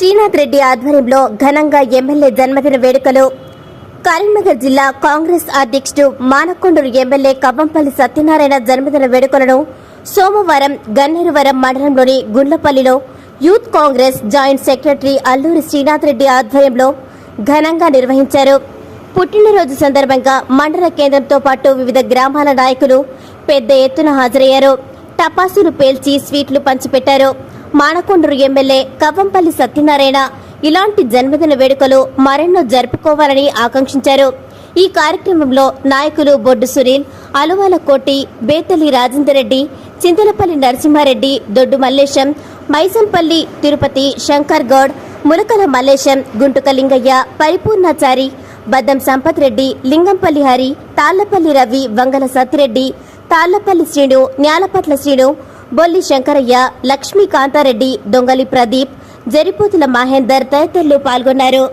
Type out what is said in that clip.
శ్రీనాథ్ రెడ్డి ఆధ్వర్యంలో ఘనంగా ఎమ్మెల్యే జన్మదిన వేడుకలు. కరీంనగర్ జిల్లా కాంగ్రెస్ అధ్యక్షుడు మానకొండూరు ఎమ్మెల్యే కవ్వంపల్లి సత్యనారాయణ జన్మదిన వేడుకలను సోమవారం గన్నేరువరం మండలంలోని గుండ్లపల్లిలో youth Congress joint secretary Alluri Srinath Reddy ఆధ్వర్యంలో ఘనంగా నిర్వహించారు. పుట్టినరోజు సందర్భంగా మండల కేంద్రంతో పాటు వివిధ గ్రామాల నాయకులు పెద్ద ఎత్తున హాజరయ్యారు. టపాసులు పేల్చి స్వీట్లు పంచిపెట్టారు. మానకొండూరు ఎమ్మెల్యే కవ్వంపల్లి సత్యనారాయణ ఇలాంటి జన్మదిన వేడుకలు మరెన్నో జరుపుకోవాలని ఆకాంక్షించారు. ఈ కార్యక్రమంలో నాయకులు బొడ్డు సునీల్ అలువాల కోటి బేతలి రాజేందర్ రెడ్డి చింతలపల్లి నరసింహారెడ్డి దొడ్డు మల్లేశం మైసంపల్లి తిరుపతి శంకర్ గౌడ్ ములకల మల్లేశం గుంటుకలింగయ్య పరిపూర్ణాచారి బద్దం సంపత్ రెడ్డి లింగంపల్లి హరి తాళ్ళపల్లి రవి వంగల సత్తిరెడ్డి తాళ్ళపల్లి శ్రీను న్యాలపట్ల శ్రీను బొల్లి శంకరయ్య లక్ష్మీకాంతారెడ్డి దొంగలి ప్రదీప్ జరిపోతుల మహేందర్ తదితరులు పాల్గొన్నారు.